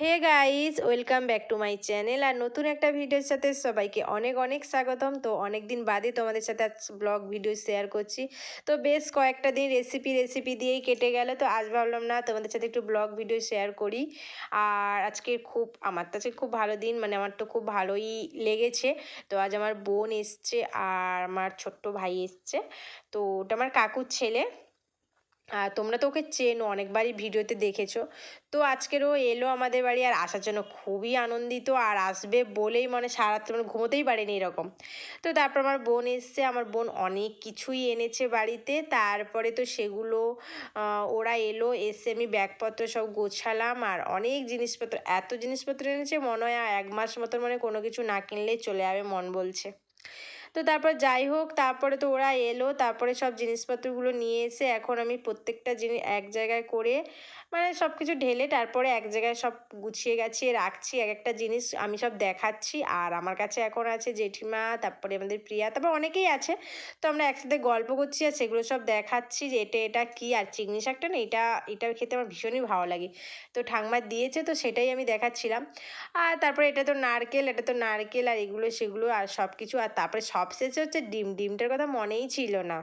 Hey guys welcome back to my channel আর নতুন একটা ভিডিওর সাথে সবাইকে অনেক অনেক স্বাগতম। তো অনেক দিন বাদে তোমাদের সাথে আজ ব্লগ ভিডিও শেয়ার করছি। তো বেশ কয়েকটা দিন রেসিপি রেসিপি দিয়েই কেটে গেল। তো আজ ভাবলাম, না, তোমাদের সাথে একটু ব্লগ ভিডিও শেয়ার করি। আর আজকে খুব, আমার তো আজকে খুব ভালো দিন মানে আমার তো খুব ভালোই লেগেছে। তো আজ আমার বোন এসছে আর আমার ছোট্ট ভাই এসছে। তো ওটা আমার কাকুর ছেলে। আর তোমরা তো ওকে চেনো, অনেকবারই ভিডিওতে দেখেছ। তো আজকের ও এলো আমাদের বাড়ি আর আসার জন্য খুবই আনন্দিত আর আসবে বলেই মানে সারা রাত্রে মানে ঘুমোতেই পারেনি এরকম। তো তারপর আমার বোন এসছে, আমার বোন অনেক কিছুই এনেছে বাড়িতে। তারপরে তো সেগুলো ওরা এলো, এসে আমি ব্যাগপত্র সব গোছালাম আর অনেক জিনিসপত্র, এত জিনিসপত্র এনেছে মনে হয় এক মাস মতন মানে কোনো কিছু না কিনলেই চলে যাবে মন বলছে। তো তারপর যাই হোক, তারপরে তো ওরা এলো, তারপরে সব জিনিসপত্রগুলো নিয়ে এসে এখন আমি প্রত্যেকটা জিনিস এক জায়গায় করে মানে সব কিছু ঢেলে তারপরে এক জায়গায় সব গুছিয়ে গাছিয়ে রাখছি এক একটা জিনিস আমি সব দেখাচ্ছি। আর আমার কাছে এখন আছে জেঠিমা, তারপরে আমাদের প্রিয়া, তারপর অনেকেই আছে। তো আমরা একসাথে গল্প করছি আর সেগুলো সব দেখাচ্ছি যে এটা এটা কী? আর চিংড়ি শাকটা না এটা এটা খেতে আমার ভীষণই ভালো লাগে। তো ঠাংমা দিয়েছে তো সেটাই আমি দেখাচ্ছিলাম। আর তারপরে এটা তো নারকেল, এটা তো নারকেল আর এগুলো, সেগুলো আর সব কিছু আর তারপরে সবশেষে হচ্ছে ডিম ডিমটার কথা মনেই ছিল না।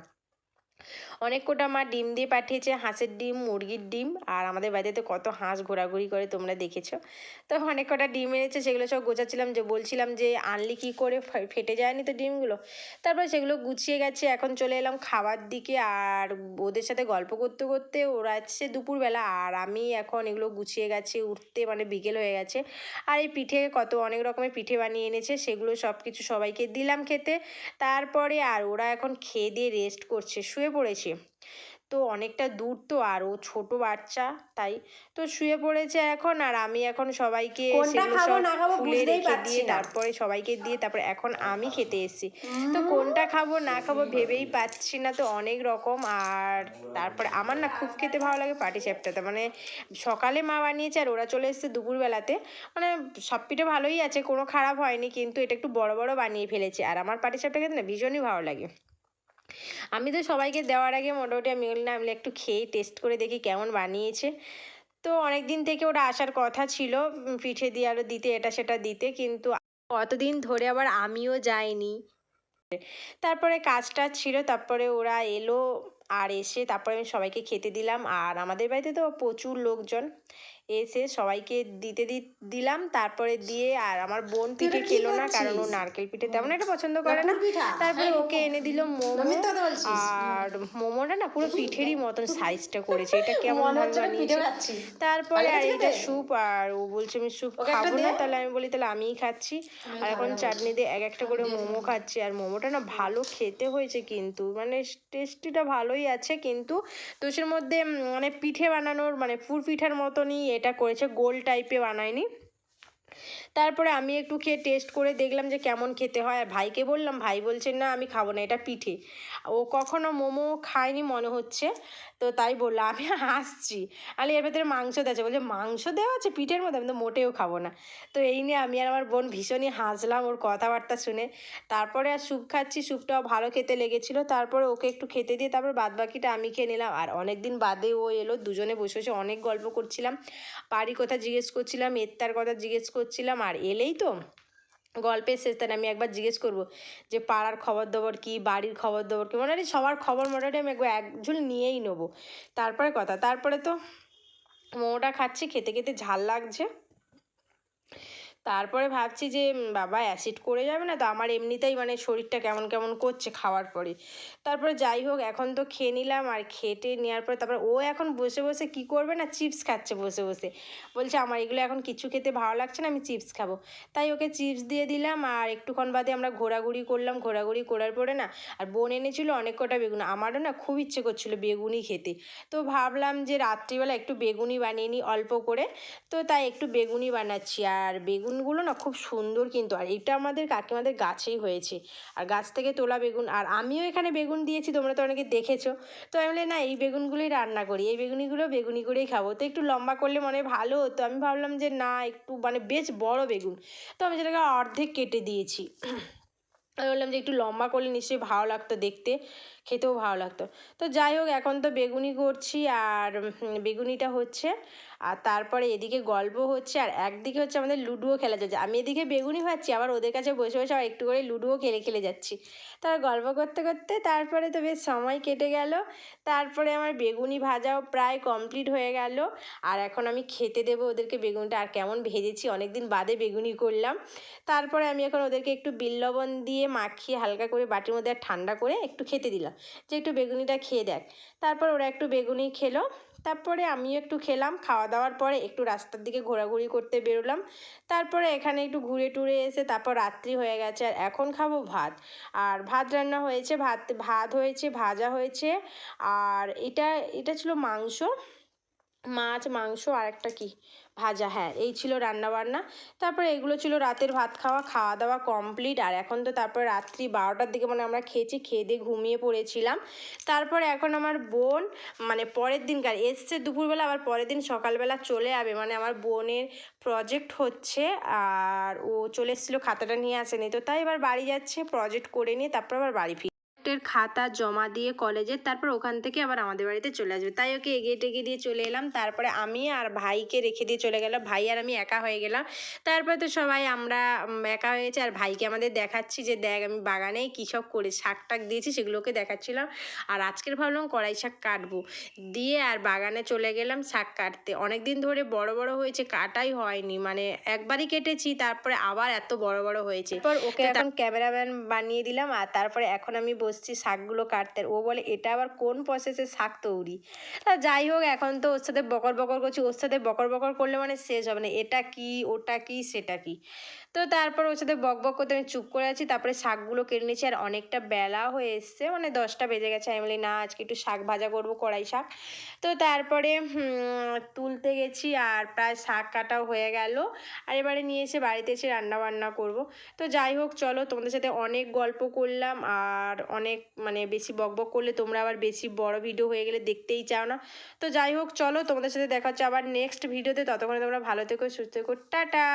অনেক কোটা মা ডিম দিয়ে পাঠিয়েছে, হাঁসের ডিম, মুরগির ডিম, আর আমাদের বাড়িতে কত হাঁস ঘোরাঘুরি করে তোমরা দেখেছ। তো অনেক কটা ডিম এনেছে, সেগুলো সব গোছাচ্ছিলাম, যে বলছিলাম যে আনলি কী করে ফেটে যায়নি তো ডিমগুলো। তারপর সেগুলো গুছিয়ে গেছে, এখন চলে এলাম খাবার দিকে, আর ওদের সাথে গল্প করতে করতে ওরা আসছে দুপুরবেলা, আর আমি এখন এগুলো গুছিয়ে গেছে, উঠতে মানে বিকেল হয়ে গেছে। আর এই পিঠে কত অনেক রকমের পিঠে বানিয়ে এনেছে, সেগুলো সব কিছু সবাইকে দিলাম খেতে। তারপরে আর ওরা এখন খেয়ে দিয়ে রেস্ট করছে, শুয়ে পড়েছে। তো অনেকটা দূর তো আর ও ছোট বাচ্চা তাই তো শুয়ে পড়েছে এখন আর আমি এখন সবাইকে খুলে রেখে দিয়ে তারপরে সবাইকে দিয়ে তারপরে এখন আমি খেতে এসেছি। তো কোনটা খাব না খাব ভেবেই পাচ্ছি না তো অনেক রকম আর তারপরে আমার না খুব খেতে ভালো লাগে পাটি সাপটাতে মানে সকালে মা বানিয়েছে আর ওরা চলে এসেছে দুপুরবেলাতে। মানে সব পিঠে ভালোই আছে কোনো খারাপ হয়নি কিন্তু এটা একটু বড় বড় বানিয়ে ফেলেছে আর আমার পাটি সাপটা খেতে না ভীষণই ভালো লাগে। আমি তো সবাইকে দেওয়ার আগে মোটামুটি আমি বললাম, আমি একটু খেয়ে টেস্ট করে দেখি কেমন বানিয়েছে। তো অনেক দিন থেকে ওটা আসার কথা ছিল পিঠে দিয়ে আরও দিতে, এটা সেটা দিতে, কিন্তু অতদিন ধরে আবার আমিও যাইনি। তারপরে কাজটা ছিল, তারপরে ওরা এলো আর এসে তারপরে আমি সবাইকে খেতে দিলাম। আর আমাদের বাড়িতে তো প্রচুর লোকজন এসে সবাইকে দিতে দি- দিলাম। তারপরে দিয়ে আর আমার বোন পিঠে খেলো না কারণ ও নারকেল পিঠে তেমন একটা পছন্দ করে না। তারপরে ওকে এনে দিল মোমো। আর মোমোটা না পুরো পিঠেরই মতন সাইজটা করেছে। এটা কেমন মনে বানিয়েছে। তারপরে আর এটা স্যুপ আর ও বলছে আমি স্যুপ খাব না তাহলে আমি বলি তাহলে আমিই খাচ্ছি। আর এখন চাটনি দিয়ে এক একটা করে মোমো খাচ্ছি। আর মোমোটা না ভালো খেতে হয়েছে কিন্তু মানে টেস্টিটা ভালোই আছে কিন্তু তোষের মধ্যে উম, মানে পিঠে বানানোর মানে পুর পিঠার মতনই এটা করেছে গোল টাইপে বানায়নি। তারপরে আমি একটু খেয়ে টেস্ট করে দেখলাম যে কেমন খেতে হয়। আর ভাইকে বললাম ভাই বলছে না আমি খাব না এটা পিঠে। কখনো মোমো খায়নি মনে হচ্ছে। তো তাই বলল, আমি হাসছি আলি এর ভেতরে মাংস দেওয়া বলছে, মাংস দেওয়া আছে পিঠের মধ্যে? আমি তো মোটেও খাব না। তো এই নিয়ে আমি আর আমার বোন ভীষণই হাসলাম ওর কথাবার্তা শুনে। তারপরে আর স্যুপ খাচ্ছি, স্যুপটাও ভালো খেতে লেগেছিলো। তারপরে ওকে একটু খেতে দিয়ে তারপর বাদ বাকিটা আমি খেয়ে নিলাম। আর অনেক দিন বাদে ও এলো, দুজনে বসে বসে অনেক গল্প করছিলাম। বাড়ির কথা জিজ্ঞেস করছিলাম, এত্তার কথা জিজ্ঞেস করছিলাম। আর এলেই তো গল্পের তাহলে আমি একবার জিজ্ঞেস করব যে পাড়ার খবর দবর কি, বাড়ির খবর দবর কি মোটামুটি সবার খবর মোটামুটি আমি একবার একঝুল নিয়েই নেব। তারপরে কথা, তারপরে তো মোমোটা খাচ্ছি, খেতে খেতে ঝাল লাগছে। তারপরে ভাবছি যে বাবা অ্যাসিড করে যাবে না তো আমার এমনিতেই মানে শরীরটা কেমন কেমন করছে খাওয়ার পরে। তারপরে যাই হোক, এখন তো খেয়ে নিলাম আর খেটে নেওয়ার পরে তারপরে ও এখন বসে বসে কি করবে না চিপস খাচ্ছে বসে বসে। বলছে, আমার এগুলো এখন কিছু খেতে ভালো লাগছে না, আমি চিপস খাব। তাই ওকে চিপস দিয়ে দিলাম আর একটুক্ষণ বাদে আমরা ঘোরাঘুরি করলাম। ঘোরাঘুরি করার পরে না, আর বোন এনেছিল অনেক কটা বেগুন। আমারও না খুব ইচ্ছে করছিল বেগুনি খেতে। তো ভাবলাম যে রাত্রিবেলা একটু বেগুনি বানিয়ে নিই অল্প করে। তো তাই একটু বেগুনি বানাচ্ছি। আর বেগুনগুলো না খুব সুন্দর কিন্তু, আর এটা আমাদের কাকিমাদের গাছেই হয়েছে। আর গাছ থেকে তোলা বেগুন, আর আমিও এখানে বেগুন দিয়েছি, তোমরা তো অনেকে দেখেছ। তো আমি বলি না, এই বেগুনগুলোই রান্না করি, এই বেগুনিগুলো বেগুনি করেই খাব। তো একটু লম্বা করলে মনে ভালো হতো। আমি ভাবলাম যে, না, একটু মানে বেশ বড় বেগুন। তো আমি সেটাকে অর্ধেক কেটে দিয়েছি। আমি বললাম যে, একটু লম্বা করলে নিশ্চয়ই ভালো লাগতো দেখতে, খেতেও ভালো লাগতো। তো যাই হোক, এখন তো বেগুনি করছি, আর বেগুনিটা হচ্ছে আর তারপরে এদিকে গল্প হচ্ছে আর একদিকে হচ্ছে আমাদের লুডোও খেলা যাচ্ছে আমি এদিকে বেগুনি ভাজছি, আবার ওদের কাছে বসে বসে আবার একটু করে লুডোও খেলে খেলে যাচ্ছি। তার গল্প করতে করতে তারপরে তো বেশ সময় কেটে গেল। তারপরে আমার বেগুনি ভাজাও প্রায় কমপ্লিট হয়ে গেল। আর এখন আমি খেতে দেবো ওদেরকে বেগুনটা। আর কেমন ভেজেছি অনেক দিন বাদে বেগুনি করলাম। তারপরে আমি এখন ওদেরকে একটু বিল দিয়ে মাখিয়ে হালকা করে বাটির মধ্যে ঠান্ডা করে একটু খেতে দিলাম। যে একটু বেগুনিটা খেয়ে দেখ। তারপর ওরা একটু বেগুনি খেলো। তারপরে আমিও একটু খেলাম খাওয়া দাওয়ার পরে একটু রাস্তার দিকে ঘোরাঘুরি করতে বেরোলাম। তারপরে এখানে একটু ঘুরে টুরে এসে তারপর রাত্রি হয়ে গেছে আর এখন খাব ভাত। আর ভাত রান্না হয়েছে, ভাত ভাত হয়েছে, ভাজা হয়েছে। আর এটা এটা ছিল মাংস। মাছ, মাংস আর একটা কি? ভাজা হ্যাঁ এই ছিল রান্না বান্না তারপরে এগুলো ছিল রাতের ভাত খাওয়া খাওয়া দাওয়া কমপ্লিট আর এখন তো তারপরে রাত্রি বারোটার দিকে মানে আমরা খেয়েছি, খেয়ে দিয়ে ঘুমিয়ে পড়েছিলাম। তারপরে এখন আমার বোন মানে পরের দিনকার এসছে দুপুরবেলা, আবার পরের দিন সকালবেলা চলে যাবে। মানে আমার বোনের প্রজেক্ট হচ্ছে, আর ও চলে এসেছিল খাতাটা নিয়ে আসেনি। তো তাই এবার বাড়ি যাচ্ছে প্রজেক্ট করে নিয়ে তারপর আবার বাড়ি ফিরে প্রজেক্টের খাতা জমা দিয়ে কলেজের তারপর ওখান থেকে আবার আমাদের বাড়িতে চলে আসবে। তাই ওকে এগিয়ে টেগিয়ে দিয়ে চলে এলাম। তারপরে আমি আর ভাইকে রেখে দিয়ে চলে গেলাম। ভাই আর আমি একা হয়ে গেলাম। তারপরে তো সবাই আমরা একা হয়েছে। আর ভাইকে আমাদের দেখাচ্ছি যে দেখ আমি বাগানে কী সব করে শাক টাক দিয়েছি সেগুলোকে দেখাচ্ছিলাম। আর আজকের ভাবলাম কড়াই শাক কাটবো। দিয়ে আর বাগানে চলে গেলাম শাক কাটতে। অনেক দিন ধরে বড় বড় হয়েছে কাটাই হয়নি। মানে একবারই কেটেছি তারপরে আবার এত বড় বড় হয়েছে। ওকে এখন ক্যামেরাম্যান বানিয়ে দিলাম। আর তারপরে এখন আমি বসছি, শাকগুলো কাটতে। ও বলে, এটা আবার কোন প্রসেসে শাক তৈরি? তা যাই হোক, এখন তো ওর সাথে বকর বকর করছি। ওর সাথে বকর বকর করলে মানে শেষ হবে না। এটা কি, ওটা কি, সেটা কি? তো তারপর ওর সাথে বক বক করতে আমি চুপ করে আছি। তারপরে শাকগুলো কেটে নিয়েছি আর অনেকটা বেলা হয়ে এসছে মানে দশটা বেজে গেছে। আমি বলি, না, আজকে একটু শাক ভাজা করব, কড়াই শাক। তো তারপরে তুলতে গেছি আর প্রায় শাক কাটাও হয়ে গেল। আর এবারে নিয়ে এসে বাড়িতে এসে রান্না বান্না করব। তো যাই হোক, চলো তোমাদের সাথে অনেক গল্প করলাম আর অনেক মানে বেশি বকবক বক করলে তোমরা আবার বেশি বড় ভিডিও হয়ে গেলে দেখতেই চাও না। তো যাই হোক, চলো তোমাদের সাথে দেখা হচ্ছে আবার নেক্সট ভিডিওতে ততক্ষণে তোমরা ভালো থেকো, সুস্থ থেকো। টাটা!